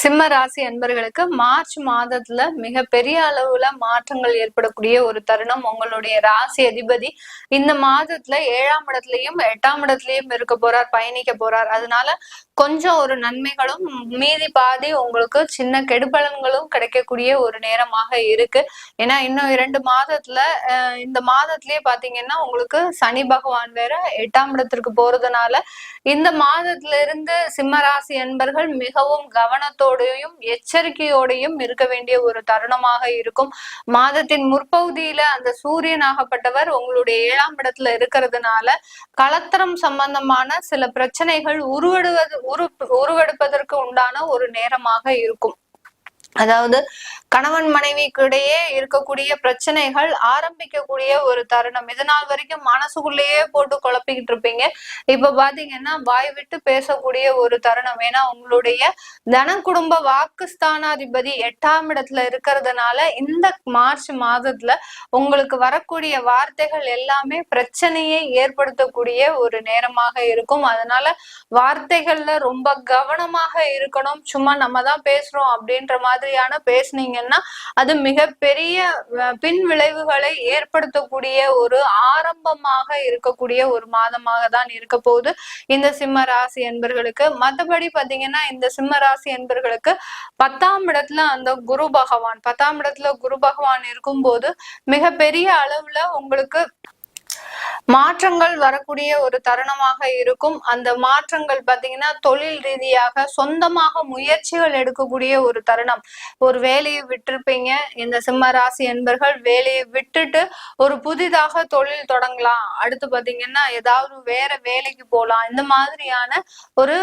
சிம்ம ராசி அன்பர்களுக்கு மார்ச் மாதத்துல மிக பெரிய அளவுல மாற்றங்கள் ஏற்படக்கூடிய ஒரு தருணம். உங்களுடைய ராசி அதிபதி இந்த மாதத்துல ஏழாம் இடத்துலயும் எட்டாம் இடத்துலயும் இருக்க போறார் பயணிக்க போறார். அதனால கொஞ்சம் ஒரு நன்மைகளும் மீதி பாதி உங்களுக்கு சின்ன கெடுபலன்களும் கிடைக்கக்கூடிய ஒரு நேரமாக இருக்கு. ஏன்னா இன்னும் இரண்டு மாதத்துல இந்த மாதத்திலேயே பாத்தீங்கன்னா உங்களுக்கு சனி பகவான் வேற எட்டாம் இடத்திற்கு போறதுனால இந்த மாதத்துல இருந்து சிம்மராசி அன்பர்கள் மிகவும் கவனத்தோடையும் எச்சரிக்கையோடையும் இருக்க வேண்டிய ஒரு தருணமாக இருக்கும். மாதத்தின் முற்பகுதியில அந்த சூரியன் ஆகப்பட்டவர் உங்களுடைய ஏழாம் இடத்துல இருக்கிறதுனால கலத்தரம் சம்பந்தமான சில பிரச்சனைகள் உருவடுவது உரு உருவெடுப்பதற்கு உண்டான ஒரு நேரமாக இருக்கும். அதாவது கணவன் மனைவிக்கு இடையே இருக்கக்கூடிய பிரச்சனைகள் ஆரம்பிக்கக்கூடிய ஒரு தருணம். இதனால் வரைக்கும் மனசுக்குள்ளேயே போட்டு குழப்பிக்கிட்டு இருப்பீங்க. இப்ப பாத்தீங்கன்னா வாய் விட்டு பேசக்கூடிய ஒரு தருணம். ஏன்னா உங்களுடைய தன குடும்ப வாக்குஸ்தானாதிபதி எட்டாம் இடத்துல இருக்கிறதுனால இந்த மார்ச் மாதத்துல உங்களுக்கு வரக்கூடிய வார்த்தைகள் எல்லாமே பிரச்சனையை ஏற்படுத்தக்கூடிய ஒரு நேரமாக இருக்கும். அதனால வார்த்தைகள்ல ரொம்ப கவனமாக இருக்கணும். சும்மா நம்ம தான் பேசுறோம் அப்படின்ற மாதிரியான பேசுனீங்க பாத்தீங்கன்னா அது மிகப்பெரிய பின் விளைவுகளை ஏற்படுத்தக்கூடிய ஒரு ஆரம்பமாக இருக்கக்கூடிய ஒரு மாதமாக தான் இருக்க போகுது. இந்த சிம்ம ராசி என்பர்களுக்கு. மற்றபடி பாத்தீங்கன்னா இந்த சிம்ம ராசி என்பர்களுக்கு பத்தாம் இடத்துல அந்த குரு பகவான் பத்தாம் இடத்துல குரு பகவான் இருக்கும்போது மிகப்பெரிய அளவுல உங்களுக்கு மாற்றங்கள் வரக்கூடிய ஒரு தருணமாக இருக்கும். அந்த மாற்றங்கள் பாத்தீங்கன்னா தொழில் ரீதியாக சொந்தமாக முயற்சிகள் எடுக்கக்கூடிய ஒரு தருணம். ஒரு வேலையை விட்டிருப்பீங்க. இந்த சிம்ம ராசி என்பர்கள் வேலையை விட்டுட்டு ஒரு புதிதாக தொழில் தொடங்கலாம். அடுத்து பாத்தீங்கன்னா ஏதாவது வேற வேலைக்கு போகலாம் இந்த மாதிரியான ஒரு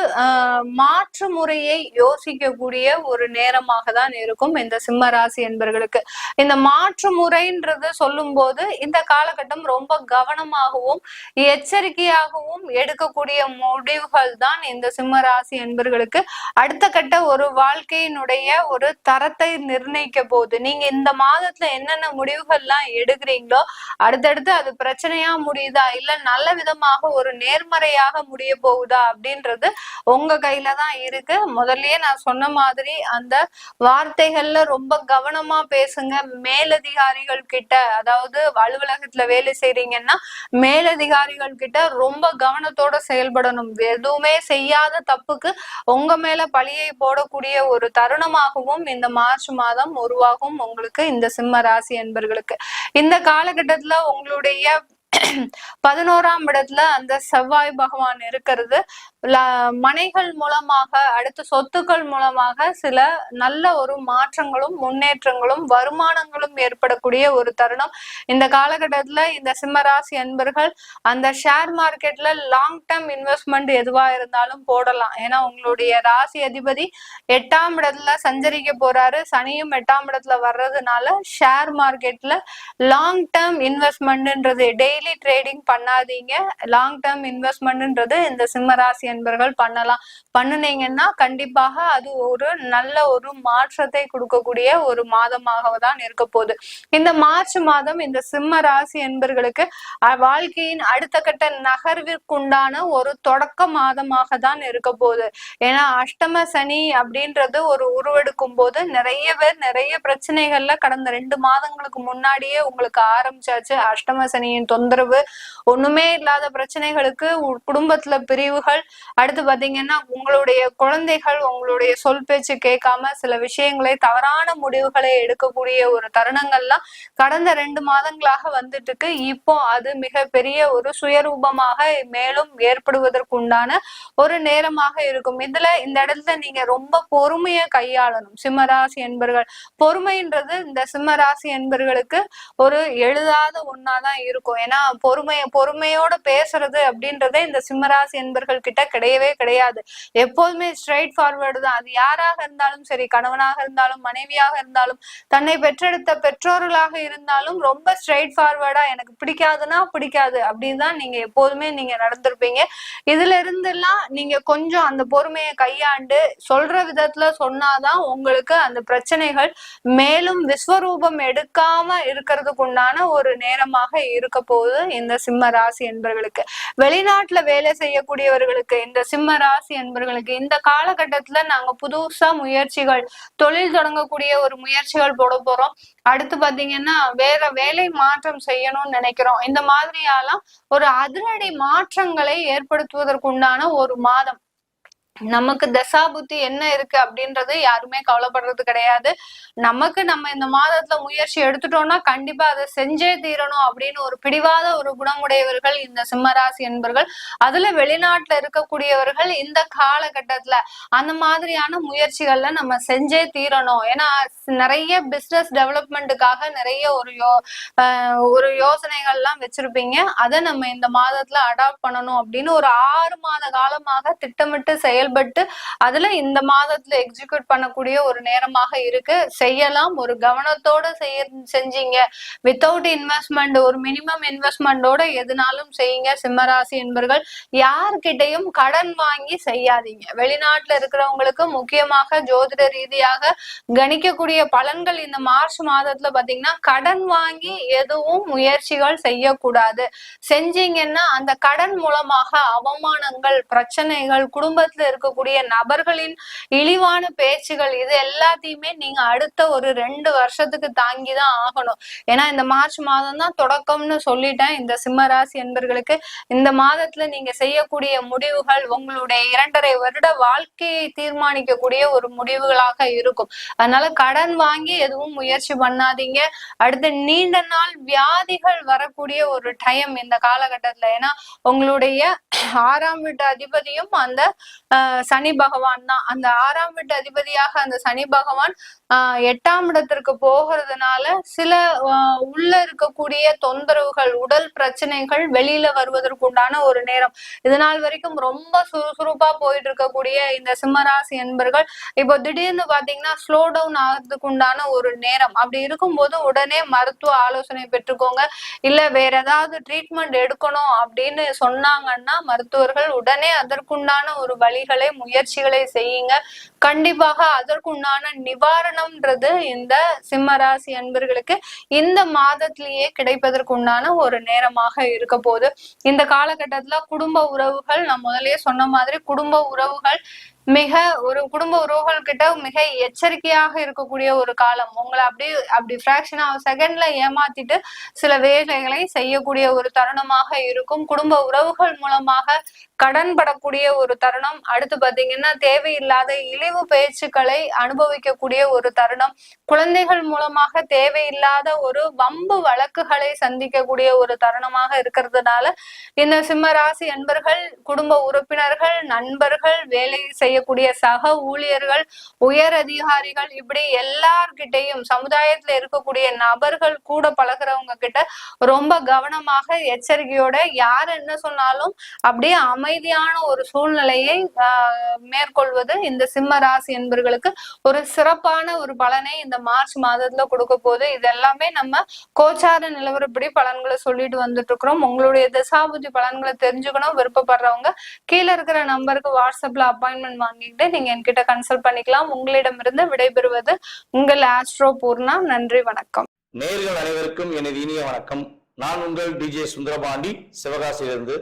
மாற்று முறையை யோசிக்கக்கூடிய ஒரு நேரமாக தான் இருக்கும் இந்த சிம்ம ராசி என்பர்களுக்கு. இந்த மாற்று முறைன்றது சொல்லும் போது இந்த காலகட்டம் ரொம்ப கவனம் கவனமாகவும் எச்சரிக்கையாகவும் எடுக்கக்கூடிய முடிவுகள் தான் இந்த சிம்ம ராசி என்பர்களுக்கு அடுத்த கட்ட ஒரு வாழ்க்கையினுடைய ஒரு தரத்தை நிர்ணயிக்க போகுது. நீங்க இந்த மாதத்துல என்னென்ன முடிவுகள்லாம் எடுக்கிறீங்களோ அடுத்தடுத்து அது பிரச்சனையா முடியுதா இல்ல நல்ல விதமாக ஒரு நேர்மறையாக முடிய போகுதா அப்படின்றது உங்க கையில தான் இருக்கு. முதல்லயே நான் சொன்ன மாதிரி அந்த வார்த்தைகள்ல ரொம்ப கவனமா பேசுங்க. மேலதிகாரிகள் கிட்ட அதாவது அலுவலகத்துல வேலை செய்றீங்கன்னா மேலதிகாரிகள் கிட்ட ரொம்ப கவனத்தோட செயல்படணும். எதுவுமே செய்யாத தப்புக்கு உங்க மேல பழியை போடக்கூடிய ஒரு தருணமாகவும் இந்த மார்ச் மாதம் உருவாகும் உங்களுக்கு இந்த சிம்ம ராசி என்பர்களுக்கு இந்த காலகட்டத்துல உங்களுடைய பதினோராம் இடத்துல அந்த செவ்வாய் பகவான் இருக்கிறது. மனைகள் மூலமாக அடுத்த சொத்துக்கள் மூலமாக சில நல்ல ஒரு மாற்றங்களும் முன்னேற்றங்களும் வருமானங்களும் ஏற்படக்கூடிய ஒரு தருணம். இந்த காலகட்டத்துல இந்த சிம்மராசி அன்பர்கள் அந்த ஷேர் மார்க்கெட்ல லாங் டேர்ம் இன்வெஸ்ட்மெண்ட் எதுவா இருந்தாலும் போடலாம். ஏன்னா உங்களுடைய ராசி அதிபதி எட்டாம் இடத்துல சஞ்சரிக்க போறாரு. சனியும் எட்டாம் இடத்துல வர்றதுனால ஷேர் மார்க்கெட்ல லாங் டேர்ம் இன்வெஸ்ட்மெண்ட்ன்றது டெய்லி ட்ரேடிங் பண்ணாதீங்க. லாங் டேர்ம் இன்வெஸ்ட்மெண்ட்ன்றது இந்த சிம்மராசி நண்பர்கள் பண்ணலாம். பண்ணுனீங்கன்னா கண்டிப்பாக அது ஒரு நல்ல ஒரு மாற்றத்தை கொடுக்கக்கூடிய ஒரு மாதமாக தான் இருக்க போகுது. இந்த மார்ச் மாதம் இந்த சிம்ம ராசி என்பர்களுக்கு வாழ்க்கையின் அடுத்த கட்ட நகர்விற்குண்டான ஒரு தொடக்க மாதமாக தான் இருக்க போகுது. ஏன்னா அஷ்டம சனி அப்படின்றது ஒரு உருவெடுக்கும் போது நிறைய பேர் நிறைய பிரச்சனைகள்ல கடந்த ரெண்டு மாதங்களுக்கு முன்னாடியே உங்களுக்கு ஆரம்பிச்சாச்சு. அஷ்டம சனியின் தொந்தரவு ஒண்ணுமே இல்லாத பிரச்சனைகளுக்கு குடும்பத்துல பிரிவுகள் அடுத்து பாத்தீங்கன்னா உங்களுடைய குழந்தைகள் உங்களுடைய சொல் பேச்சு கேட்காம சில விஷயங்களை தவறான முடிவுகளை எடுக்கக்கூடிய ஒரு தருணங்கள்லாம் கடந்த ரெண்டு மாதங்களாக வந்துட்டு இருக்கு இப்போ அது மிக பெரிய ஒரு சுயரூபமாக மேலும் ஏற்படுவதற்குண்டான ஒரு நேரமாக இருக்கும். இதுல இந்த இடத்துல நீங்க ரொம்ப பொறுமையை கையாளணும். சிம்மராசி என்பர்கள். பொறுமைன்றது இந்த சிம்மராசி என்பர்களுக்கு ஒரு எழுதாத ஒன்னாதான் இருக்கும். ஏன்னா பொறுமைய பொறுமையோட பேசுறது அப்படின்றதே இந்த சிம்மராசி என்பர்கள் கிட்ட கிடையவே கிடையாது. எப்போதுமே ஸ்ட்ரைட் ஃபார்வர்டு தான். அது யாராக இருந்தாலும் சரி கணவனாக இருந்தாலும் மனைவியாக இருந்தாலும் தன்னை பெற்றெடுத்த பெற்றோர்களாக இருந்தாலும் ரொம்ப ஸ்ட்ரைட் ஃபார்வர்டா எனக்கு பிடிக்காதுன்னா பிடிக்காது. அப்படின்னு தான் நீங்க எப்போதுமே நீங்க நடந்திருப்பீங்க. இதுல இருந்து எல்லாம் நீங்க கொஞ்சம் அந்த பொறுமையை கையாண்டு சொல்ற விதத்துல சொன்னாதான் உங்களுக்கு அந்த பிரச்சனைகள் மேலும் விஸ்வரூபம் எடுக்காம இருக்கிறதுக்கு உண்டான ஒரு நேரமாக இருக்க போகுது இந்த சிம்ம ராசி என்பவர்களுக்கு வெளிநாட்டுல வேலை செய்யக்கூடியவர்களுக்கு அன்பர்களுக்கு இந்த சிம்ம ராசி அன்பர்களுக்கு இந்த காலகட்டத்துல நாங்க புதுசா முயற்சிகள் தொழில் தொடங்கக்கூடிய ஒரு முயற்சிகள் போட போறோம். அடுத்து பாத்தீங்கன்னா வேற வேலை மாற்றம் செய்யணும்னு நினைக்கிறோம். இந்த மாதிரியெல்லாம் ஒரு அதிரடி மாற்றங்களை ஏற்படுத்துவதற்குண்டான ஒரு மாதம். நமக்கு தசா புத்தி என்ன இருக்கு அப்படின்றது யாருமே கவலைப்படுறது கிடையாது. நமக்கு நம்ம இந்த மாதத்துல முயற்சி எடுத்துட்டோம்னா கண்டிப்பா அதை செஞ்சே தீரணும் அப்படின்னு ஒரு பிடிவாத ஒரு குணமுடையவர்கள் இந்த சிம்மராசி என்பர்கள் அதுல வெளிநாட்டுல இருக்கக்கூடியவர்கள் இந்த காலகட்டத்துல அந்த மாதிரியான முயற்சிகள்ல நம்ம செஞ்சே தீரணும். ஏன்னா நிறைய பிசினஸ் டெவலப்மெண்ட்டுக்காக நிறைய ஒரு யோ ஆஹ் ஒரு யோசனைகள்லாம் வச்சிருப்பீங்க. அதை நம்ம இந்த மாதத்துல அடாப்ட் பண்ணணும் அப்படின்னு ஒரு ஆறு மாத காலமாக திட்டமிட்டு செயல்பட்டு அதுல இந்த மாதத்துல எக்ஸிக்யூட் பண்ணக்கூடிய ஒரு நேரமாக இருக்கு. செய்யலாம். ஒரு கவனத்தோட செய்ய செஞ்சீங்க. வித்தவுட் இன்வெஸ்ட்மெண்ட் ஒரு மினிமம் இன்வெஸ்ட்மெண்டோட எதுனாலும் செய்யுங்க. சிம்மராசி என்பர்கள் யார்கிட்டையும் கடன் வாங்கி செய்யாதீங்க. வெளிநாட்டுல இருக்கிறவங்களுக்கு முக்கியமாக ஜோதிட ரீதியாக கணிக்கக்கூடிய பலன்கள் இந்த மார்ச் மாதத்துல பாத்தீங்கன்னா கடன் வாங்கி எதுவும் முயற்சிகள் செய்யக்கூடாது. செஞ்சீங்கன்னா அந்த கடன் மூலமாக அவமானங்கள் பிரச்சனைகள் குடும்பத்துல இருக்கக்கூடிய நபர்களின் இழிவான பேச்சுகள் இது எல்லாத்தையுமே நீங்க அடுத்த ஒரு ரெண்டு வருஷத்துக்கு தாங்கிதான் ஆகணும். ஏன்னா இந்த மார்ச் மாதம் தான் தொடக்கம்னு சொல்லிட்டேன். இந்த சிம்ம ராசி என்பர்களுக்கு இந்த மாதத்துல நீங்க செய்யக்கூடிய முடிவுகள் உங்களுடைய இரண்டரை வருட வாழ்க்கையை தீர்மானிக்கக்கூடிய ஒரு முடிவுகளாக இருக்கும். அதனால கடன் வாங்கி எதுவும் முயற்சி பண்ணாதீங்க. அடுத்து நீண்ட நாள் வியாதிகள் வரக்கூடிய ஒரு டைம் இந்த காலகட்டத்துல. ஏன்னா உங்களுடைய ஆறாம் வீட்டு அதிபதியும் அந்த ஆஹ், சனி பகவான் தான். அந்த ஆறாம் வீட்டு அதிபதியாக அந்த சனி பகவான் ஆஹ், எட்டாம் இடத்திற்கு போகிறதுனால சில உள்ள இருக்கக்கூடிய தொந்தரவுகள் உடல் பிரச்சனைகள் வெளியில வருவதற்குண்டான ஒரு நேரம். இது நாள் வரைக்கும் ரொம்ப சுறுசுறுப்பா போயிட்டு இருக்கக்கூடிய இந்த சிம்மராசி என்பர்கள் இப்போ திடீர்னு பாத்தீங்கன்னா ஸ்லோ டவுன் ஆகிறதுக்கு உண்டான ஒரு நேரம். அப்படி இருக்கும்போது உடனே மருத்துவ ஆலோசனை பெற்றுக்கோங்க. இல்ல வேற ஏதாவது ட்ரீட்மெண்ட் எடுக்கணும் அப்படின்னு சொன்னாங்கன்னா மருத்துவர்கள் உடனே அதற்குண்டான ஒரு வழிகள் முயற்சிகளை செய்யுங்க. கண்டிப்பாக அதற்குண்டான நிவாரணம்ன்றது இந்த சிம்மராசி அன்பர்களுக்கு இந்த மாதத்திலேயே கிடைப்பதற்குண்டான ஒரு நேரமாக இருக்க போகுது. இந்த காலகட்டத்துல குடும்ப உறவுகள் நான் முதலே சொன்ன மாதிரி குடும்ப உறவுகள் மிக ஒரு குடும்ப உறவுகள் கிட்ட மிக எச்சரிக்கையாக இருக்கக்கூடிய ஒரு காலம். உங்களை அப்படி அப்படி ஃபிராக்ஷன் ஆஃப் செகண்ட்ல ஏமாத்திட்டு சில வேலைகளை செய்யக்கூடிய ஒரு தருணமாக இருக்கும். குடும்ப உறவுகள் மூலமாக கடன் படக்கூடிய ஒரு தருணம். அடுத்து பாத்தீங்கன்னா தேவையில்லாத இழிவு பேச்சுக்களை அனுபவிக்கக்கூடிய ஒரு தருணம். குழந்தைகள் மூலமாக தேவையில்லாத ஒரு வம்பு வழக்குகளை சந்திக்கக்கூடிய ஒரு தருணமாக இருக்கிறதுனால இந்த சிம்ம ராசி அன்பர்கள் குடும்ப உறுப்பினர்கள் நண்பர்கள் வேலை செய்யக்கூடிய சக ஊழியர்கள் உயர் அதிகாரிகள் இப்படி எல்லார்கிட்டையும் சமுதாயத்துல இருக்கக்கூடிய நபர்கள் கூட பழகுறவங்க கிட்ட ரொம்ப கவனமாக எச்சரிக்கையோட யார் என்ன சொன்னாலும் அப்படியே அமைதியான ஒரு சூழ்நிலையை மேற்கொள்வது இந்த சிம்ம ராசி என்பர்களுக்கு ஒரு சிறப்பான ஒரு பலனை இந்த மார்ச் மாதத்துல கொடுக்க போகுது. இது எல்லாமே நம்ம கோச்சார நிலவரப்படி பலன்களை சொல்லிட்டு வந்துட்டு இருக்கிறோம் உங்களுடைய தசாபுத்தி பலன்களை தெரிஞ்சுக்கணும் விருப்பப்படுறவங்க கீழே இருக்கிற நம்பருக்கு வாட்ஸ்அப்ல அப்பாயின்மெண்ட் வாங்கிட்டு நீங்க என்கிட்ட கன்சல்ட் பண்ணிக்கலாம். உங்களிடமிருந்து விடைபெறுவது உங்கள் ஆஸ்ட்ரோ பூர்ணா நன்றி வணக்கம். நேர்கள் அனைவருக்கும் எனது இனிய வணக்கம். நான் உங்கள் டிஜே சுந்தரபாண்டி சிவகாசியிலிருந்து.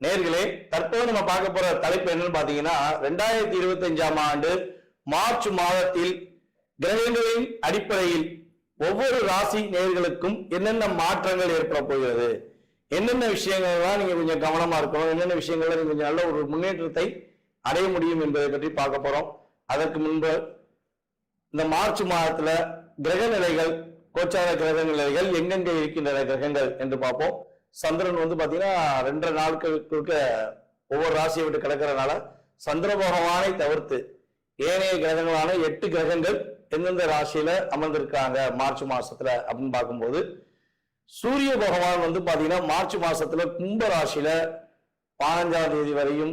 நேர்களே தற்போது நம்ம பார்க்க போற தலைப்பு என்னன்னு பாத்தீங்கன்னா ரெண்டாயிரத்தி இருபத்தி அஞ்சாம் ஆண்டு மார்ச் மாதத்தில் கிரகங்களின் அடிப்படையில் ஒவ்வொரு ராசி நேர்களுக்கும் என்னென்ன மாற்றங்கள் ஏற்பட போகிறது? என்னென்ன விஷயங்கள்லாம் நீங்க கொஞ்சம் கவனமா இருக்கணும்? என்னென்ன விஷயங்கள்ல நீங்க கொஞ்சம் நல்ல ஒரு முன்னேற்றத்தை அடைய முடியும் என்பதை பற்றி பார்க்க போறோம். அதற்கு முன்பு இந்த மார்ச் மாதத்துல கிரக நிலைகள் கோச்சார கிரக நிலைகள் எங்கெங்க இருக்கின்றன கிரகங்கள் என்று பார்ப்போம். சந்திரன் வந்து பாத்தீங்கன்னா ரெண்டரை நாட்களுக்கு ஒவ்வொரு ராசியை விட்டு கிடக்கிறதுனால சந்திர பகவானை தவிர்த்து ஏனைய கிரகங்களான எட்டு கிரகங்கள் எந்தெந்த ராசியில அமர்ந்திருக்காங்க மார்ச் மாசத்துல அப்படின்னு பார்க்கும்போது சூரிய பகவான் வந்து பாத்தீங்கன்னா மார்ச் மாசத்துல கும்ப ராசியில பதினஞ்சாம் தேதி வரையும்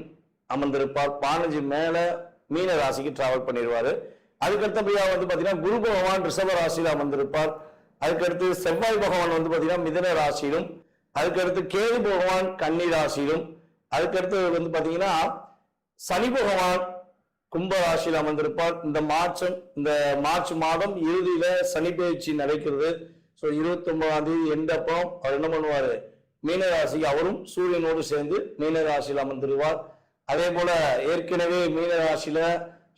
அமர்ந்திருப்பார். பதினஞ்சு மேல மீன ராசிக்கு டிராவல் பண்ணிடுவாரு. அதுக்கடுத்தபடியா வந்து பாத்தீங்கன்னா குரு பகவான் ரிஷப ராசியில அமர்ந்திருப்பார். அதுக்கடுத்து செவ்வாய் பகவான் வந்து பாத்தீங்கன்னா மிதன ராசியிலும் அதுக்கடுத்து கேது பகவான் கன்னி ராசியிலும் அதுக்கடுத்து வந்து பாத்தீங்கன்னா சனி பகவான் கும்ப ராசியில் அமர்ந்திருப்பார். இந்த மார்ச்சம் இந்த மார்ச் மாதம் இறுதியில சனி பயிற்சி நடக்கிறது. ஸோ இருபத்தி ஒன்பதாம் தேதி எண்டப்போ அவர் என்ன பண்ணுவாரு? மீனராசிக்கு அவரும் சூரியனோடு சேர்ந்து மீனராசியில் அமர்ந்திருவார். அதே போல ஏற்கனவே மீன ராசியில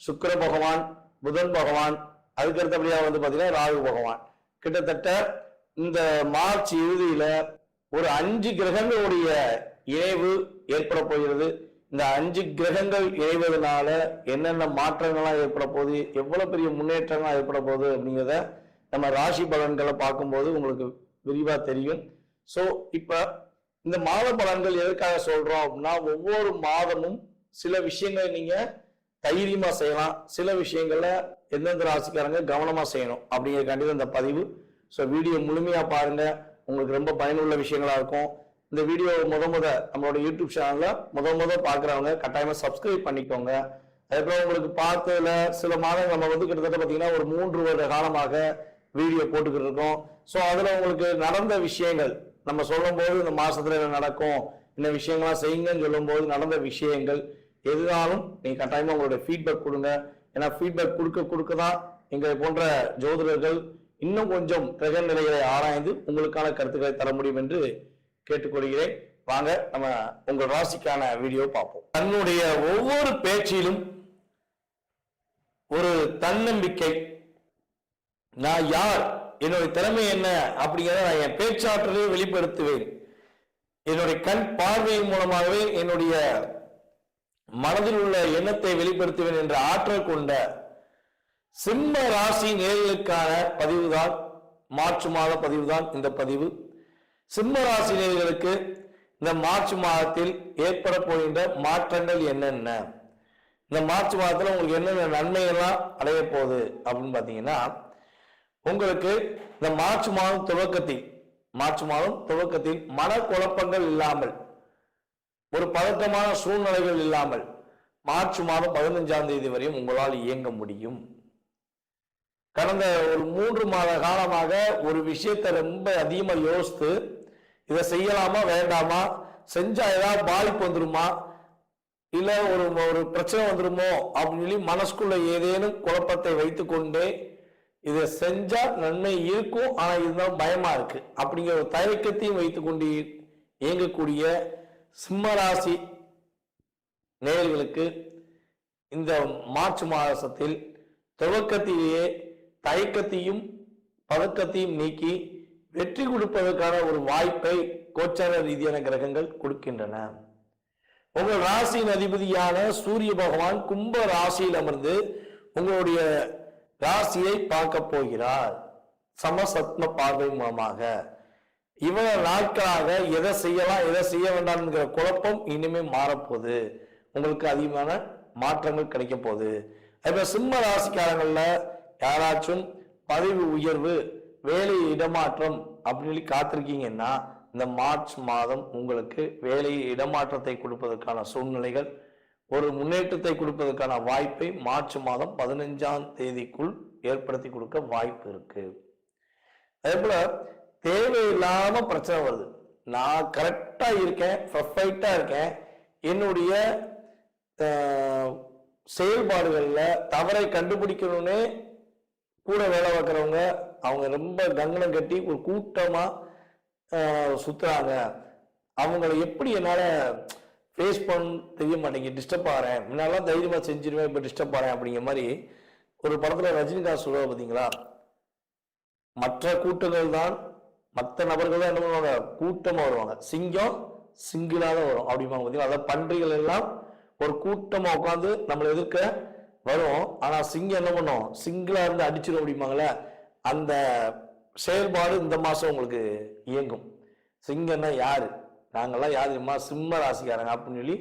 சுக்கர பகவான் புதன் பகவான் அதுக்கு அடுத்தபடியாக வந்து பாத்தீங்கன்னா ராகு பகவான். கிட்டத்தட்ட இந்த மார்ச் இறுதியில ஒரு அஞ்சு கிரகங்களுடைய இணைவு ஏற்பட போகிறது. இந்த அஞ்சு கிரகங்கள் இணைவதனால என்னென்ன மாற்றங்கள்லாம் ஏற்பட போகுது எவ்வளவு பெரிய முன்னேற்றங்கள்லாம் ஏற்பட போகுது அப்படிங்கிறத நம்ம ராசி பலன்களை பார்க்கும்போது உங்களுக்கு விரிவா தெரியும். ஸோ இப்ப இந்த மாத பலன்கள் எதுக்காக சொல்றோம் அப்படின்னா ஒவ்வொரு மாதமும் சில விஷயங்களை நீங்க தைரியமா செய்யலாம். சில விஷயங்கள்ல எந்தெந்த ராசிக்காரங்க கவனமா செய்யணும் அப்படிங்கிறக்காண்டி இந்த பதிவு. ஸோ வீடியோ முழுமையா பாருங்க. உங்களுக்கு ரொம்ப பயனுள்ள விஷயங்களா இருக்கும். இந்த வீடியோ முத முத நம்மளோட யூடியூப் சேனல்ல முத முத பாக்குறவங்க கட்டாயமா சப்ஸ்கிரைப் பண்ணிக்கோங்க. அதுக்கப்புறம் உங்களுக்கு பார்த்ததுல சில மாதங்கள் நம்ம வந்து கிட்டத்தட்ட பாத்தீங்கன்னா ஒரு மூன்று வருட காலமாக வீடியோ போட்டுக்கிட்டு இருக்கோம். ஸோ அதுல உங்களுக்கு நடந்த விஷயங்கள் நம்ம சொல்லும்போது இந்த மாசத்துல என்ன நடக்கும் இந்த விஷயங்கள்லாம் செய்யுங்கன்னு சொல்லும்போது நடந்த விஷயங்கள் எதுனாலும் நீங்க கட்டாயமா உங்களுடைய ஃபீட்பேக் கொடுங்க. ஏன்னா ஃபீட்பேக் கொடுக்க கொடுக்க தான் எங்களை போன்ற ஜோதிடர்கள் இன்னும் கொஞ்சம் கிரக நிலைகளை ஆராய்ந்து உங்களுக்கான கருத்துக்களை தர முடியும் என்று கேட்டுக்கொள்கிறேன். வாங்க நம்ம உங்கள் ராசிக்கான வீடியோ பார்ப்போம். தன்னுடைய ஒவ்வொரு பேச்சிலும் ஒரு தன்னம்பிக்கை. நான் யார்? என்னுடைய திறமை என்ன அப்படிங்கிறத நான் என் பேச்சாற்றலை வெளிப்படுத்துவேன். என்னுடைய கண் பார்வையின் மூலமாகவே என்னுடைய மனதில் உள்ள எண்ணத்தை வெளிப்படுத்துவேன் என்ற ஆற்றல் கொண்ட சிம்ம ராசி நேர்களுக்கான பதிவுதான் மார்ச் மாத பதிவு தான் இந்த பதிவு. சிம்ம ராசி நேர்களுக்கு இந்த மார்ச் மாதத்தில் ஏற்பட போகின்ற மாற்றங்கள் என்னென்ன? இந்த மார்ச் மாதத்தில் உங்களுக்கு என்னென்ன நன்மைகள்லாம் அடைய போகுது அப்படின்னு பார்த்தீங்கன்னா உங்களுக்கு இந்த மார்ச் மாதம் துவக்கத்தில் மார்ச் மாதம் துவக்கத்தில் மனக்குழப்பங்கள் இல்லாமல் ஒரு பதட்டமான சூழ்நிலைகள் இல்லாமல் மார்ச் மாதம் பதினஞ்சாம் தேதி வரையும் உங்களால் இயங்க முடியும். கடந்த ஒரு மூன்று மாத காலமாக ஒரு விஷயத்தை ரொம்ப அதிகமாக யோசித்து இதை செய்யலாமா வேண்டாமா செஞ்சா ஏதாவது பாதிப்பு வந்துருமா இல்லை ஒரு ஒரு பிரச்சனை வந்துருமோ அப்படின்னு சொல்லி மனசுக்குள்ள ஏதேனும் குழப்பத்தை வைத்துக்கொண்டே இதை செஞ்சா நன்மை இருக்கும் ஆனா இதுதான் பயமா இருக்கு. அப்படிங்கிற ஒரு தயக்கத்தையும் வைத்துக்கொண்டு இயங்கக்கூடிய சிம்ம ராசி நேயர்களுக்கு இந்த மார்ச் மாதத்தில் துவக்கத்திலேயே தயக்கத்தையும் பதக்கத்தையும் நீக்கி வெற்றி கொடுப்பதற்கான ஒரு வாய்ப்பை கோச்சார ரீதியான கிரகங்கள் கொடுக்கின்றன. உங்கள் ராசியின் அதிபதியான சூரிய பகவான் கும்ப ராசியில் அமர்ந்து உங்களுடைய ராசியை பார்க்க போகிறார். சமசத்ம பார்வை மூலமாக. இவ்வளவு நாட்களாக எதை செய்யலாம் எதை செய்ய வேண்டாம்ங்கிற குழப்பம் இனிமே மாறப்போகுது. உங்களுக்கு அதிகமான மாற்றங்கள் கிடைக்க போகுது. இப்ப சிம்ம ராசிக்காரங்கள்ல யாராச்சும் பதவி உயர்வு வேலை இடமாற்றம் அப்படின்னு சொல்லி காத்திருக்கீங்கன்னா இந்த மார்ச் மாதம் உங்களுக்கு வேலை இடமாற்றத்தை கொடுப்பதற்கான சூழ்நிலைகள் ஒரு முன்னேற்றத்தை கொடுப்பதற்கான வாய்ப்பை மார்ச் மாதம் பதினஞ்சாம் தேதிக்குள் ஏற்படுத்தி கொடுக்க வாய்ப்பு இருக்கு. அதே போல தேவையில்லாம பிரச்சனை வருது. நான் கரெக்டா இருக்கேன் பர்ஃபெக்டா இருக்கேன். என்னுடைய செயல்பாடுகளில் தவறை கண்டுபிடிக்கணும்னு கூட வேலை பார்க்குறவங்க அவங்க ரொம்ப கங்கணம் கட்டி ஒரு கூட்டமாக சுற்றுறாங்க அவங்கள எப்படி என்னால் ஃபேஸ் பண்ண தெரிய மாட்டேங்குது. டிஸ்டர்ப் ஆகிறேன் முன்னாலாம் தைரியமாக செஞ்சிருவேன் இப்போ டிஸ்டர்ப் ஆகிறேன் அப்படிங்கிற மாதிரி ஒரு படத்தில் ரஜினிகாந்த் சொல்லுவா பார்த்தீங்களா மற்ற கூட்டங்கள் தான் மற்ற நபர்கள் தான் என்ன பண்ணுவாங்க? கூட்டமாக வருவாங்க. சிங்கம் சிங்கிளாக தான் வரும். அப்படிம்பாங்க பார்த்தீங்களா அதாவது பன்றிகள் எல்லாம் ஒரு கூட்டமாக உட்காந்து நம்மளை எதிர்க்க வரும். ஆனால் சிங்கம் என்ன பண்ணும்? சிங்கிளாக இருந்து அடிச்சிடும் அப்படிம்பாங்களே அந்த செயல்பாடு இந்த மாதம் உங்களுக்கு இயங்கும். சிங்கம்னா யாரு? நாங்கள்லாம் யார் தெரியுமா சிம்ம ராசிக்காரங்க அப்படின்னு சொல்லி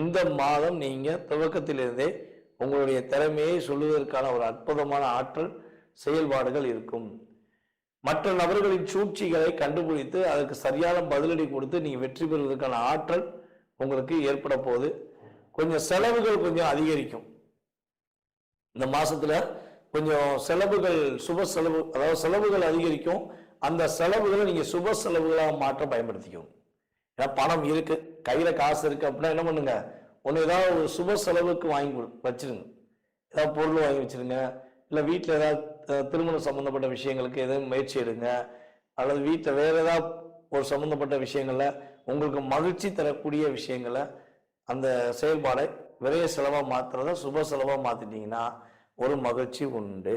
இந்த மாதம் நீங்கள் துவக்கத்திலிருந்தே உங்களுடைய திறமையை சொல்லுவதற்கான ஒரு அற்புதமான ஆற்றல் செயல்பாடுகள் இருக்கும். மற்ற நபர்களின் சூழ்ச்சிகளை கண்டுபிடித்து அதற்கு சரியான பதிலடி கொடுத்து நீங்கள் வெற்றி பெறுவதற்கான ஆற்றல் உங்களுக்கு ஏற்பட போகுது கொஞ்சம் செலவுகள் கொஞ்சம் அதிகரிக்கும். இந்த மாசத்துல கொஞ்சம் செலவுகள் சுப செலவு அதாவது செலவுகள் அதிகரிக்கும். அந்த செலவுகளை நீங்க சுப செலவுகளாக மாற்ற பயன்படுத்திக்கும் ஏன்னா பணம் இருக்கு. கையில காசு இருக்கு அப்படின்னா என்ன பண்ணுங்க? ஒன்று ஏதாவது ஒரு சுப செலவுக்கு வாங்கி கொடு வச்சிருங்க. ஏதாவது பொருள் வாங்கி வச்சிருங்க. இல்லை வீட்டில் ஏதாவது திருமணம் சம்மந்தப்பட்ட விஷயங்களுக்கு எதுவும் முயற்சி எடுங்க. அல்லது வீட்டில் வேற ஏதாவது ஒரு சம்மந்தப்பட்ட விஷயங்களில் உங்களுக்கு மகிழ்ச்சி தரக்கூடிய விஷயங்களை அந்த செயல்பாடை விரைய செலவாக மாத்துறத சுப செலவாக மாத்திட்டீங்கன்னா ஒரு மகிழ்ச்சி உண்டு.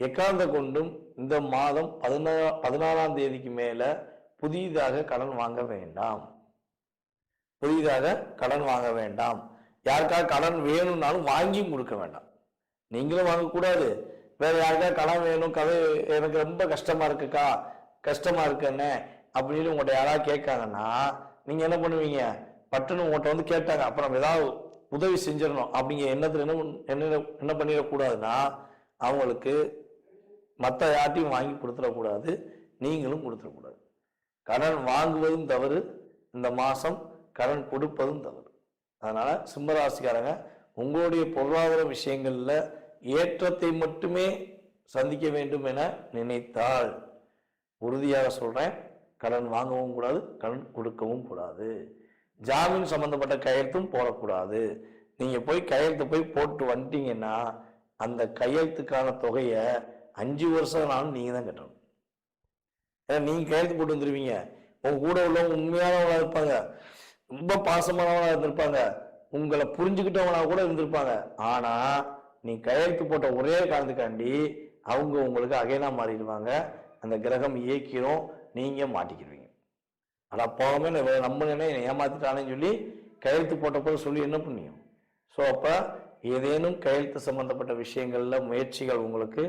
எக்காந்த கொண்டும் இந்த மாதம் பதினா பதினாறாம் தேதிக்கு மேலே புதிதாக கடன் வாங்க வேண்டாம். புதிதாக கடன் வாங்க வேண்டாம். யாருக்காவது கடன் வேணும்னாலும் வாங்கியும் கொடுக்க வேண்டாம். நீங்களும் வாங்கக்கூடாது. வேற யாருக்காவது கடன் வேணும் கதை எனக்கு ரொம்ப கஷ்டமா இருக்குக்கா கஷ்டமா இருக்கண்ணே அப்படின்னு உங்கள்கிட்ட யாராவது கேட்காங்கன்னா நீங்க என்ன பண்ணுவீங்க? பட்டுன்னு உங்கள்கிட்ட வந்து கேட்டாங்க. அப்புறம் ஏதாவது உதவி செஞ்சிடணும். அப்படிங்க எண்ணத்துல என்ன என்ன என்ன பண்ணிடக்கூடாதுன்னா அவங்களுக்கு மற்ற யார்ட்டையும் வாங்கி கொடுத்துடக்கூடாது. நீங்களும் கொடுத்துடக்கூடாது. கடன் வாங்குவதும் தவறு இந்த மாதம் கடன் கொடுப்பதும் தவறு. அதனால் சிம்மராசிக்காரங்க உங்களுடைய பொருளாதார விஷயங்களில் ஏற்றத்தை மட்டுமே சந்திக்க வேண்டும் என நினைத்தால் உறுதியாக சொல்கிறேன் கடன் வாங்கவும் கூடாது கடன் கொடுக்கவும் கூடாது. ஜாமீன் சம்பந்தப்பட்ட கையெழுத்தும் போடக்கூடாது. நீங்கள் போய் கையெழுத்து போய் போட்டு வந்துட்டீங்கன்னா அந்த கையெழுத்துக்கான தொகையை அஞ்சு வருஷம் நாளும் நீங்கள் தான் கட்டணும். ஏன்னா நீங்க கையெழுத்து போட்டு வந்துருவீங்க. உங்க கூட உள்ளவங்க உண்மையானவங்களா இருப்பாங்க. ரொம்ப பாசமானவங்களா இருந்திருப்பாங்க. உங்களை புரிஞ்சுக்கிட்டவங்களா கூட இருந்திருப்பாங்க. ஆனா நீ கையெழுத்து போட்ட ஒரே காரணத்துக்காண்டி அவங்க உங்களுக்கு அகைனா மாறிடுவாங்க. அந்த கிரகம் இயக்கிடும் நீங்க மாட்டிக்கிடுவீங்க. ஆனா போகவே நம்ம என்ன ஏமாத்திட்டானேன்னு சொல்லி கையெழுத்து போட்டப்போ சொல்லி என்ன பண்ணியும்? ஸோ அப்ப ஏதேனும் கையெழுத்து சம்பந்தப்பட்ட விஷயங்கள்ல முயற்சிகள் உங்களுக்கு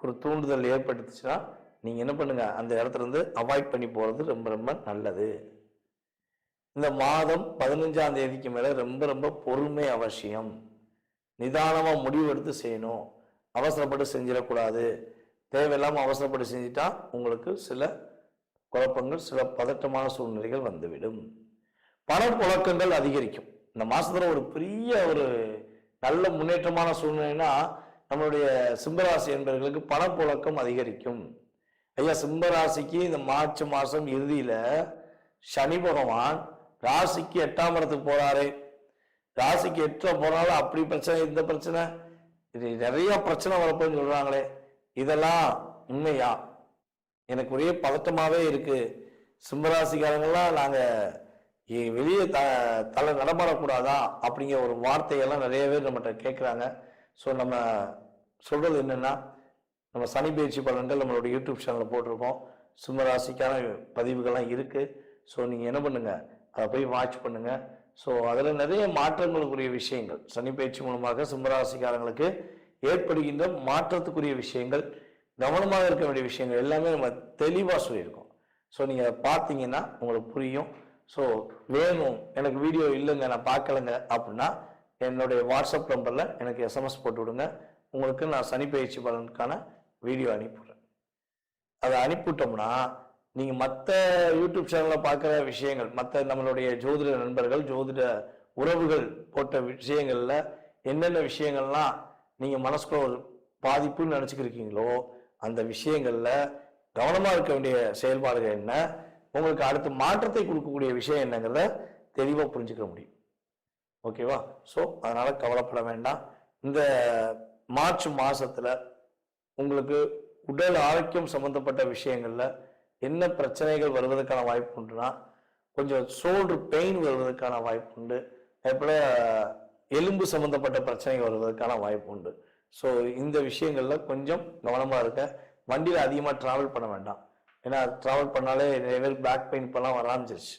ஒரு தூண்டுதல் ஏற்பட்டுச்சுன்னா நீங்கள் என்ன பண்ணுங்க அந்த இடத்துலேருந்து அவாய்ட் பண்ணி போகிறது ரொம்ப ரொம்ப நல்லது. இந்த மாதம் பதினஞ்சாம் தேதிக்கு மேலே ரொம்ப ரொம்ப பொறுமை அவசியம். நிதானமாக முடிவெடுத்து செய்யணும். அவசரப்பட்டு செஞ்சிடக்கூடாது. தேவையில்லாமல் அவசரப்பட்டு செஞ்சிட்டா உங்களுக்கு சில குழப்பங்கள் சில பதட்டமான சூழ்நிலைகள் வந்துவிடும். பணப்புழக்கங்கள் அதிகரிக்கும். இந்த மாதத்தில் ஒரு பெரிய ஒரு நல்ல முன்னேற்றமான சூழ்நிலைனா நம்மளுடைய சிம்பராசி என்பவர்களுக்கு பணப்புழக்கம் அதிகரிக்கும். ஐயா சிம்மராசிக்கு இந்த மார்ச் மாதம் இறுதியில் சனி பகவான் ராசிக்கு எட்டாம் இடத்துக்கு போகிறாரு ராசிக்கு எட்டுல போனாலும் அப்படி பிரச்சனை இந்த பிரச்சனை. இது நிறைய பிரச்சனை வரப்போன்னு சொல்கிறாங்களே இதெல்லாம் உண்மையா? எனக்கு ஒரே பதட்டமாகவே இருக்குது சிம்மராசிக்காரங்கெல்லாம் நாங்கள் வெளியே த தலை நடமாடக்கூடாதா? அப்படிங்கிற ஒரு வார்த்தையெல்லாம் நிறைய பேர் நம்மகிட்ட கேட்குறாங்க ஸோ நம்ம சொல்கிறது என்னென்னா நம்ம சனி பயிற்சி பலன்கள் நம்மளோட யூடியூப் சேனலில் போட்டிருக்கோம். சிம்மராசிக்கான பதிவுகள்லாம் இருக்குது ஸோ நீங்கள் என்ன பண்ணுங்கள் அதை போய் வாட்ச் பண்ணுங்கள் ஸோ அதில் நிறைய மாற்றங்களுக்குரிய விஷயங்கள். சனி பயிற்சி மூலமாக சிம்மராசிக்காரங்களுக்கு ஏற்படுகின்ற மாற்றத்துக்குரிய விஷயங்கள் கவனமாக இருக்க வேண்டிய விஷயங்கள் எல்லாமே நம்ம தெளிவாக சொல்லியிருக்கோம். ஸோ நீங்கள் பார்த்தீங்கன்னா உங்களுக்கு புரியும். ஸோ வேணும் எனக்கு வீடியோ இல்லைங்க நான் பார்க்கலங்க அப்படின்னா என்னுடைய வாட்ஸ்அப் நம்பரில் எனக்கு எஸ்எம்எஸ் போட்டு விடுங்க. உங்களுக்கு நான் சனி பயிற்சி பலனுக்கான வீடியோ அனுப்பிடுறேன் அதை அனுப்பிவிட்டோம்னா நீங்கள் மற்ற யூடியூப் சேனலில் பார்க்குற விஷயங்கள் மற்ற நம்மளுடைய ஜோதிட நண்பர்கள் ஜோதிட உறவுகள் போட்ட விஷயங்களில் என்னென்ன விஷயங்கள்லாம் நீங்கள் மனசுக்குள்ள ஒரு பாதிப்புன்னு நினச்சிக்கிருக்கீங்களோ அந்த விஷயங்களில் கவனமாக இருக்க வேண்டிய செயல்பாடுகள் என்ன உங்களுக்கு அடுத்து மாற்றத்தை கொடுக்கக்கூடிய விஷயம் என்னங்கிறத தெளிவாக புரிஞ்சுக்க முடியும். ஓகேவா? ஸோ அதனால் கவலைப்பட வேண்டாம். இந்த மார்ச் மாதத்தில் உங்களுக்கு உடல் ஆரோக்கியம் சம்பந்தப்பட்ட விஷயங்களில் என்ன பிரச்சனைகள் வருவதற்கான வாய்ப்பு உண்டுனா கொஞ்சம் ஷோல்டர் பெயின் வருவதற்கான வாய்ப்பு உண்டு. அதுபோல் எலும்பு சம்பந்தப்பட்ட பிரச்சனைகள் வருவதற்கான வாய்ப்பு உண்டு. ஸோ இந்த விஷயங்களில் கொஞ்சம் கவனமாக இருக்க வண்டியில் அதிகமாக ட்ராவல் பண்ண வேண்டாம். ஏன்னா ட்ராவல் பண்ணாலே நிறைய பேர் பேக் பெயின் இப்போலாம் வர ஆரம்பிச்சிருச்சு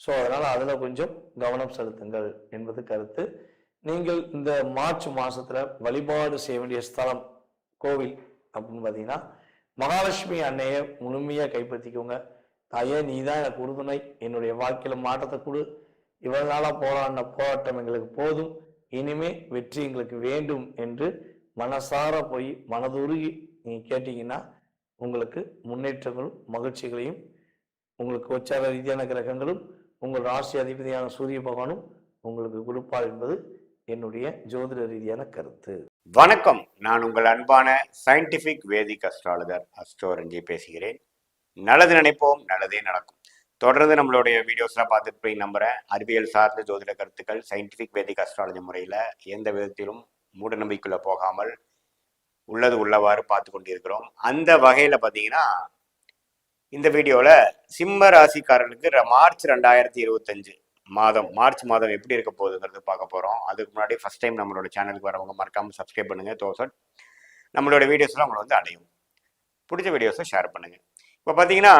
ஸோ அதனால் அதில் கொஞ்சம் கவனம் செலுத்துங்கள் என்பது கருத்து. நீங்கள் இந்த மார்ச் மாதத்தில் வழிபாடு செய்ய வேண்டிய ஸ்தலம் கோவில் அப்படின்னு பார்த்தீங்கன்னா மகாலட்சுமி அன்னையை முழுமையாக கைப்பற்றிக்கோங்க. தாயே நீ தான் எனக்கு உறுதுணை. என்னுடைய வாழ்க்கையில் மாற்றத்தை கொடு. இவ்வளவு நாளாக போராடின போராட்டம் எங்களுக்கு போதும். இனிமே வெற்றி எங்களுக்கு வேண்டும் என்று மனசார போய் மனதுருகி நீங்கள் கேட்டீங்கன்னா உங்களுக்கு முன்னேற்றங்களும் மகிழ்ச்சிகளையும் உங்களுக்கு உச்சார ரீதியான கிரகங்களும் உங்கள் ராசி அதிபதியான சூரிய பகவானும் உங்களுக்கு கொடுப்பார் என்பது என்னுடைய ஜோதிட ரீதியான கருத்து. வணக்கம். நான் உங்கள் அன்பான சயின்டிபிக் வேதிக் அஸ்ட்ராலஜர் அஸ்ட்ரோரஞ்சி பேசுகிறேன். நல்லது நினைப்போம் நல்லதே நடக்கும். தொடர்ந்து நம்மளுடைய வீடியோஸ்லாம் பார்த்துட்டு போய் நம்புகிறேன் அறிவியல் சார்ந்த ஜோதிட கருத்துக்கள் சயின்டிஃபிக் வேதிக் அஸ்ட்ராலஜி முறையில் எந்த விதத்திலும் மூட போகாமல் உள்ளது உள்ளவாறு பார்த்து கொண்டிருக்கிறோம். அந்த வகையில் பார்த்தீங்கன்னா இந்த வீடியோவில் சிம்ம ராசிக்காரர்களுக்கு மார்ச் ரெண்டாயிரத்தி இருபத்தஞ்சு மாதம் மார்ச் மாதம் எப்படி இருக்க போகுதுங்கிறது பார்க்க போகிறோம் அதுக்கு முன்னாடி ஃபர்ஸ்ட் டைம் நம்மளோட சேனலுக்கு வரவங்க மறக்காமல் சப்ஸ்கிரைப் பண்ணுங்கள் தோசட் நம்மளோட வீடியோஸ்லாம் உங்களை வந்து அடையும். பிடிச்ச வீடியோஸை ஷேர் பண்ணுங்கள் இப்போ பார்த்தீங்கன்னா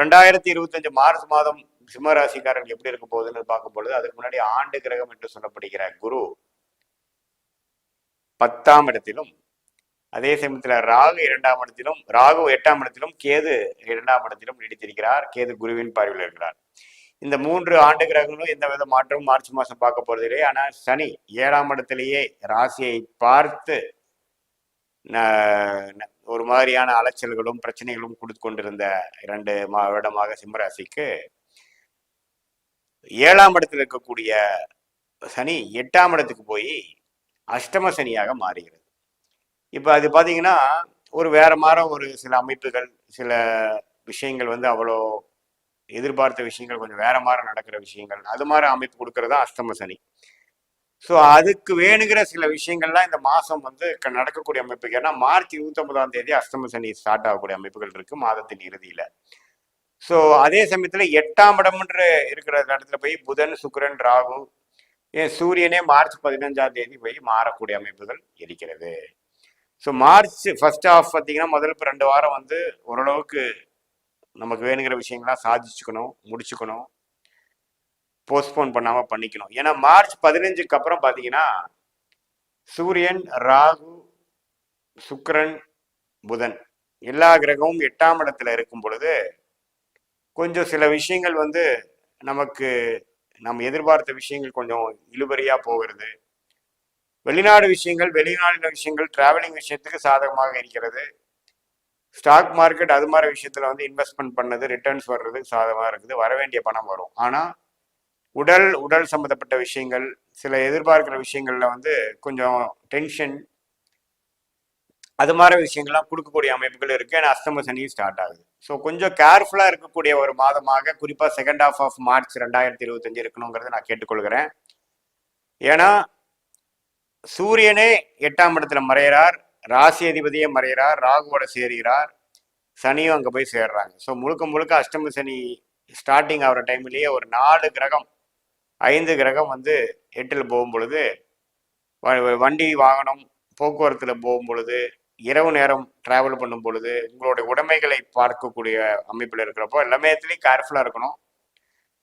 ரெண்டாயிரத்தி இருபத்தஞ்சு மார்ச் மாதம் சிம்மராசிக்காரர்கள் எப்படி இருக்க போகுதுன்னு பார்க்கும் பொழுது அதுக்கு முன்னாடி ஆண்டு கிரகம் என்று சொல்லப்படுகிற குரு பத்தாம் இடத்திலும் அதே சமயத்தில் ராகு இரண்டாம் இடத்திலும் ராகு எட்டாம் இடத்திலும் கேது இரண்டாம் இடத்திலும் நீடித்திருக்கிறார். கேது குருவின் பார்வையில் இருக்கிறார். இந்த மூன்று ஆண்டு கிரகங்களும் எந்த வித மாற்றமும் மார்ச் மாசம் பார்க்க போறதில்லை. ஆனால் சனி ஏழாம் இடத்திலேயே ராசியை பார்த்து ஒரு மாதிரியான அலைச்சல்களும் பிரச்சனைகளும் கொடுத்து கொண்டிருந்த இரண்டு மா வருடமாக சிம்மராசிக்கு ஏழாம் இடத்தில் இருக்கக்கூடிய சனி எட்டாம் இடத்துக்கு போய் அஷ்டம சனியாக மாறுகிறது. இப்போ அது பார்த்தீங்கன்னா ஒரு வேற மாதிரி ஒரு சில அமைப்புகள் சில விஷயங்கள் வந்து அவ்வளோ எதிர்பார்த்த விஷயங்கள் கொஞ்சம் வேற மாதிரி நடக்கிற விஷயங்கள். அது மாதிரி அமைப்பு கொடுக்கறது அஷ்டம சனி. ஸோ அதுக்கு வேணுங்கிற சில விஷயங்கள்லாம் இந்த மாதம் வந்து நடக்கக்கூடிய அமைப்புகள் ஏன்னா மார்ச் இருபத்தொன்பதாம் தேதி அஷ்டம சனி ஸ்டார்ட் ஆகக்கூடிய அமைப்புகள் இருக்கு மாதத்தின் இறுதியில. ஸோ அதே சமயத்தில் எட்டாம் இடம்ன்ற இருக்கிற இடத்துல போய் புதன் சுக்கிரன் ராகு ஏன் சூரியனே மார்ச் பதினஞ்சாம் தேதி போய் மாறக்கூடிய அமைப்புகள் இருக்கிறது. ஸோ மார்ச் ஃபர்ஸ்ட் ஆஃப் பார்த்தீங்கன்னா முதல் இப்ப ரெண்டு வாரம் வந்து ஓரளவுக்கு நமக்கு வேணுங்கிற விஷயங்கள்லாம் சாதிச்சுக்கணும் முடிச்சுக்கணும் போஸ்ட்போன் பண்ணாமல் பண்ணிக்கணும். ஏன்னா மார்ச் பதினஞ்சுக்கு அப்புறம் பார்த்தீங்கன்னா சூரியன் ராகு சுக்கரன் புதன் எல்லா கிரகமும் எட்டாம் இடத்துல இருக்கும் பொழுது கொஞ்சம் சில விஷயங்கள் வந்து நமக்கு நம்ம எதிர்பார்த்த விஷயங்கள் கொஞ்சம் இழுபறியாக போகிறது. வெளிநாடு விஷயங்கள் வெளிநாடு விஷயங்கள் டிராவலிங் விஷயத்துக்கு சாதகமாக இருக்கிறது. ஸ்டாக் மார்க்கெட் அது மாதிரி விஷயத்தில் வந்து இன்வெஸ்ட்மெண்ட் பண்ணது ரிட்டர்ன்ஸ் வர்றது சாதகமாக இருக்குது வர வேண்டிய பணம் வரும். ஆனால் உடல் உடல் சம்மந்தப்பட்ட விஷயங்கள் சில எதிர்பார்க்கிற விஷயங்களில் வந்து கொஞ்சம் டென்ஷன் அது மாதிரி விஷயங்கள்லாம் கொடுக்கக்கூடிய அமைப்புகள் இருக்கு. ஏன்னா அஸ்தம சனி ஸ்டார்ட் ஆகுது. ஸோ கொஞ்சம் கேர்ஃபுல்லாக இருக்கக்கூடிய ஒரு மாதமாக குறிப்பாக செகண்ட் ஹாஃப் ஆஃப் மார்ச் ரெண்டாயிரத்தி இருபத்தஞ்சு இருக்கணுங்கிறத நான் கேட்டுக்கொள்கிறேன். ஏன்னா சூரியனே எட்டாம் இடத்துல மறையிறார். ராசி அதிபதியே மறையிறார் ராகுவோட சேருகிறார் சனியும் அங்கே போய் சேர்றாங்க. ஸோ முழுக்க முழுக்க அஷ்டம சனி ஸ்டார்டிங் ஆகிற டைம்லேயே ஒரு நாலு கிரகம் ஐந்து கிரகம் வந்து எட்டில் போகும் பொழுது வண்டி வாகனம் போக்குவரத்தில் போகும் பொழுது இரவு நேரம் டிராவல் பண்ணும் பொழுது உங்களுடைய உடைமைகளை பார்க்கக்கூடிய அமைப்பில் இருக்கிறப்போ எல்லாமே கேர்ஃபுல்லாக இருக்கணும்.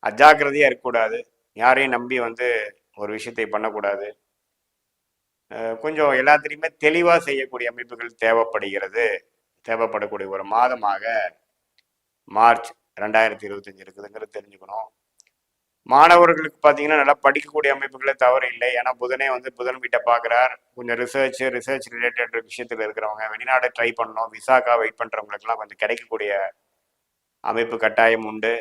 அஜாக்கிரதையாக இருக்கக்கூடாது. யாரையும் நம்பி வந்து ஒரு விஷயத்தை பண்ணக்கூடாது. கொஞ்சம் எல்லாத்துலேயுமே தெளிவாக செய்யக்கூடிய அமைப்புகள் தேவைப்படுகிறது. தேவைப்படக்கூடிய ஒரு மாதமாக மார்ச் ரெண்டாயிரத்தி இருபத்தஞ்சு இருக்குதுங்கிறது தெரிஞ்சுக்கணும். மாணவர்களுக்கு பார்த்தீங்கன்னா நல்லா படிக்கக்கூடிய அமைப்புகளே தவறு இல்லை. ஏன்னா புதனே வந்து புதன் வீட்டை பார்க்குறார் கொஞ்சம் ரிசர்ச் ரிசர்ச் ரிலேட்டட் விஷயத்தில் இருக்கிறவங்க வெளிநாடு ட்ரை பண்ணணும். விசாக்கா வெயிட் பண்ணுறவங்களுக்குலாம் கொஞ்சம் கிடைக்கக்கூடிய அமைப்பு கட்டாயம் உண்டு.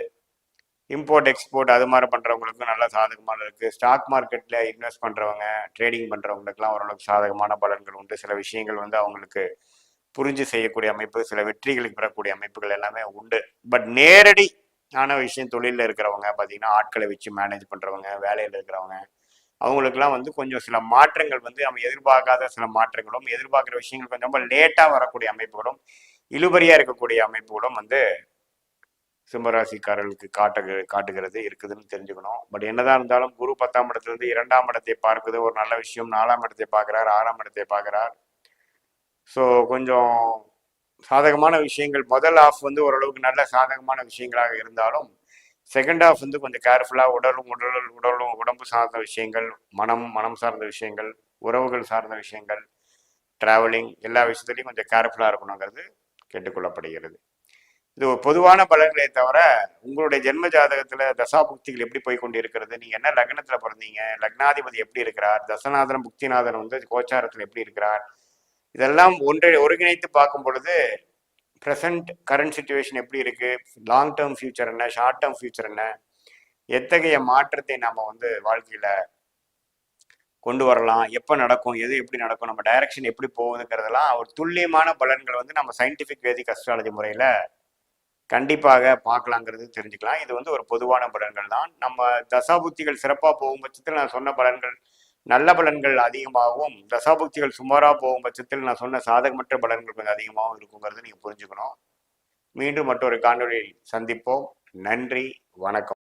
இம்போர்ட் எக்ஸ்போர்ட் அது மாதிரி பண்ணுறவங்களுக்கும் நல்ல சாதகமான இருக்குது ஸ்டாக் மார்க்கெட்டில் இன்வெஸ்ட் பண்ணுறவங்க ட்ரேடிங் பண்ணுறவங்களுக்குலாம் ஓரளவுக்கு சாதகமான பலன்கள் உண்டு. சில விஷயங்கள் வந்து அவங்களுக்கு புரிஞ்சு செய்யக்கூடிய அமைப்பு சில வெற்றிகளுக்கு பெறக்கூடிய அமைப்புகள் எல்லாமே உண்டு. பட் நேரடி ஆன விஷயம் தொழிலில் இருக்கிறவங்க பார்த்தீங்கன்னா ஆட்களை வச்சு மேனேஜ் பண்ணுறவங்க வேலையில் இருக்கிறவங்க அவங்களுக்குலாம் வந்து கொஞ்சம் சில மாற்றங்கள் வந்து நம்ம எதிர்பார்க்காத சில மாற்றங்களும் எதிர்பார்க்குற விஷயங்கள் கொஞ்சம் ரொம்ப லேட்டாக வரக்கூடிய அமைப்புகளும் இழுபறியாக இருக்கக்கூடிய அமைப்புகளும் வந்து சிம்மராசிக்காரர்களுக்கு காட்டு காட்டுகிறது இருக்குதுன்னு தெரிஞ்சுக்கணும். பட் என்னதான் இருந்தாலும் குரு பத்தாம் இடத்துலேருந்து இரண்டாம் இடத்தை பார்க்குது. ஒரு நல்ல விஷயம் நாலாம் இடத்தை பார்க்குறார் ஆறாம் இடத்தை பார்க்குறார். ஸோ கொஞ்சம் சாதகமான விஷயங்கள். முதல் ஆஃப் வந்து ஓரளவுக்கு நல்ல சாதகமான விஷயங்களாக இருந்தாலும் செகண்ட் ஆஃப் வந்து கொஞ்சம் கேர்ஃபுல்லாக உடலும் உடல் உடலும் உடம்பு சார்ந்த விஷயங்கள் மனம் மனம் சார்ந்த விஷயங்கள் உறவுகள் சார்ந்த விஷயங்கள் டிராவலிங் எல்லா விஷயத்துலையும் கொஞ்சம் கேர்ஃபுல்லாக இருக்கணுங்கிறது கேட்டுக்கொள்ளப்படுகிறது. இது ஒரு பொதுவான பலன்களே தவிர உங்களுடைய ஜென்ம ஜாதகத்துல தசாபுக்திகள் எப்படி போய் கொண்டு இருக்கிறது நீங்க என்ன லக்னத்துல பிறந்தீங்க? லக்னாதிபதி எப்படி இருக்கிறார்? தசநாதன் புக்திநாதன் வந்து கோச்சாரத்துல எப்படி இருக்கிறார்? இதெல்லாம் ஒன்றை ஒருங்கிணைத்து பார்க்கும் பொழுது ப்ரெசன்ட் கரண்ட் சுச்சுவேஷன் எப்படி இருக்கு? லாங் டேர்ம் ஃபியூச்சர் என்ன? ஷார்ட் டேர்ம் ஃபியூச்சர் என்ன? எத்தகைய மாற்றத்தை நாம வந்து வாழ்க்கையில கொண்டு வரலாம்? எப்போ நடக்கும்? எது எப்படி நடக்கும்? நம்ம டைரக்ஷன் எப்படி போகுதுங்கிறதெல்லாம் ஒரு துல்லியமான பலன்கள் வந்து நம்ம சயின்டிஃபிக் வேதிக் அஸ்ட்ராலஜி முறையில கண்டிப்பாக பார்க்கலாங்கிறது தெரிஞ்சுக்கலாம். இது வந்து ஒரு பொதுவான பலன்கள் தான். நம்ம தசாபுத்திகள் சிறப்பாக போகும் பட்சத்தில் நான் சொன்ன பலன்கள் நல்ல பலன்கள் அதிகமாகவும் தசாபுக்திகள் சுமாராக போகும் பட்சத்தில் நான் சொன்ன சாதகமற்ற பலன்கள் கொஞ்சம் அதிகமாகவும் இருக்குங்கிறத நீங்கள் புரிஞ்சுக்கணும். மீண்டும் மற்றொரு காணொலியில் சந்திப்போம். நன்றி. வணக்கம்.